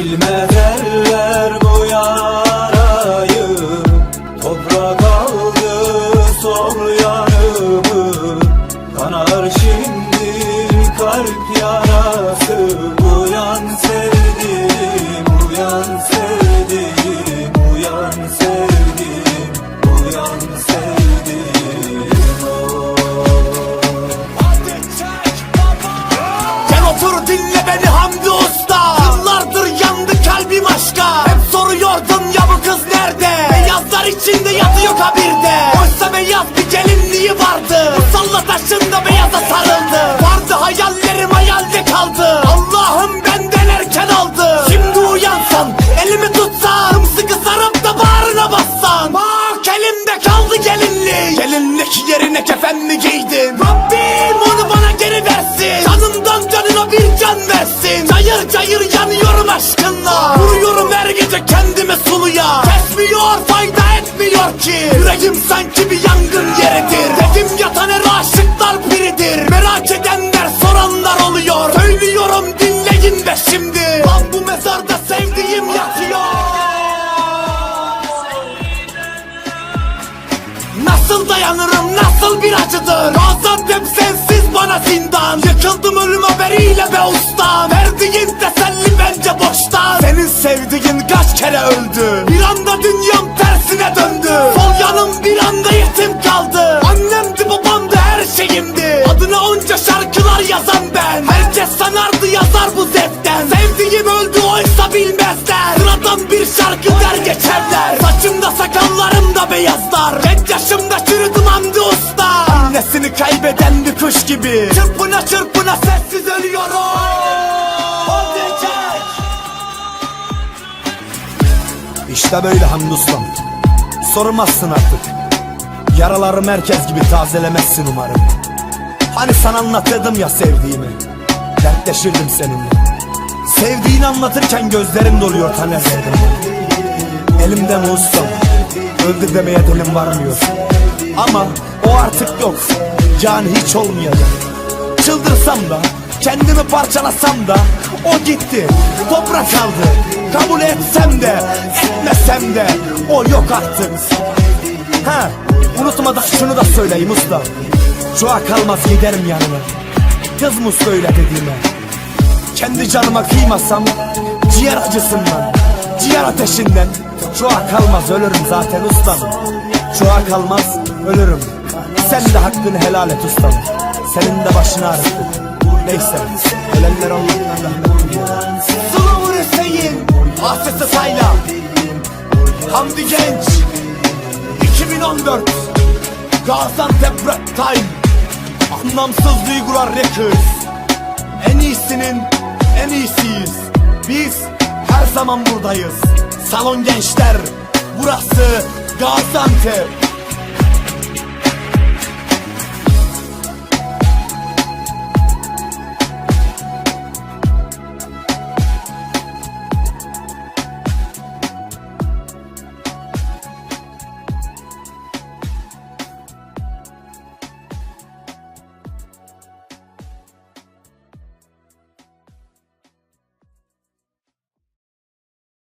Bilmezler bu yarayı. Toprak aldı sol yanımı. Kanar şimdi kalp yarası. Uyan sevdiğim, uyan sevdiğim Uyan sevdiğim, uyan sevdiğim. Oh. Otur dinle beni Hamdi kız nerede? Beyazlar içinde yatıyor kabirde. Oysa beyaz bir gelinliği vardı. Musalla taşında beyaza sarıldı. Vardı hayallerim hayalde kaldı. Allah'ım benden erken aldı. Şimdi uyansan elimi tutsan Sıkı sarıp da bağrına bassan. Bak elimde kaldı gelinlik. Gelinlik yerine kefen mi giydin? Rabbim onu bana geri versin. Canımdan canına bir can versin. Cayır cayır yanıyorum aşkınla. Vuruyorum her gece fayda etmiyor ki. Yüreğim sanki bir yangın yeridir. Dedim yatan her aşıklar biridir. Merak edenler soranlar oluyor. Söylüyorum dinleyin de şimdi. Lan bu mezarda sevdiğim yatıyor. Nasıl dayanırım nasıl bir acıdır? Gaziantep sensiz bana zindan. Yıkıldım ölüm haberiyle be ustam. Verdiğin teselli bence boştan. Senin sevdiğin kaç kere öldü? Bir anda dünyam sanardı yazar bu zevkten Sevdiğim öldü oysa bilmezler. Sıradan bir şarkı der geçerler. Saçımda sakallarımda beyazlar. Genç yaşımda çürüdüm Hamdi Usta. Annesini kaybeden bir kuş gibi. Çırpına çırpına sessiz ölüyorum. İşte böyle Hamdi Ustam Sormazsın artık. Yaraları merkez gibi tazelemezsin umarım. Hani sana anlatırdım ya sevdiğimi Dertleşirdim seninle. Sevdiğini anlatırken gözlerim doluyor tanerlerden Elimden ustam Öldü demeye dilim varmıyor. Ama o artık yok. Yani hiç olmayacak. Çıldırsam da Kendimi parçalasam da O gitti. Toprak kaldı. Kabul etsem de Etmesem de O yok artık. Ha unutmadan şunu da söyleyeyim usta. Çoğa kalmaz giderim yanına Kız mı söyle dediğime? Kendi canıma kıymasam Ciğer acısından Ciğer ateşinden Çoğa kalmaz ölürüm zaten ustam. Çoğa kalmaz ölürüm. Sen de hakkını helal et ustam. Senin de başını ağrıttık Neyse Ölenler Allah'tan rahmet Sulu Hüseyin Asesi Sayla. Hamdi Genç 2014 Gaziantep Rap Time Anlamsız Duygular Records En iyisinin en iyisiyiz. Biz her zaman buradayız. Salon gençler Burası Gaziantep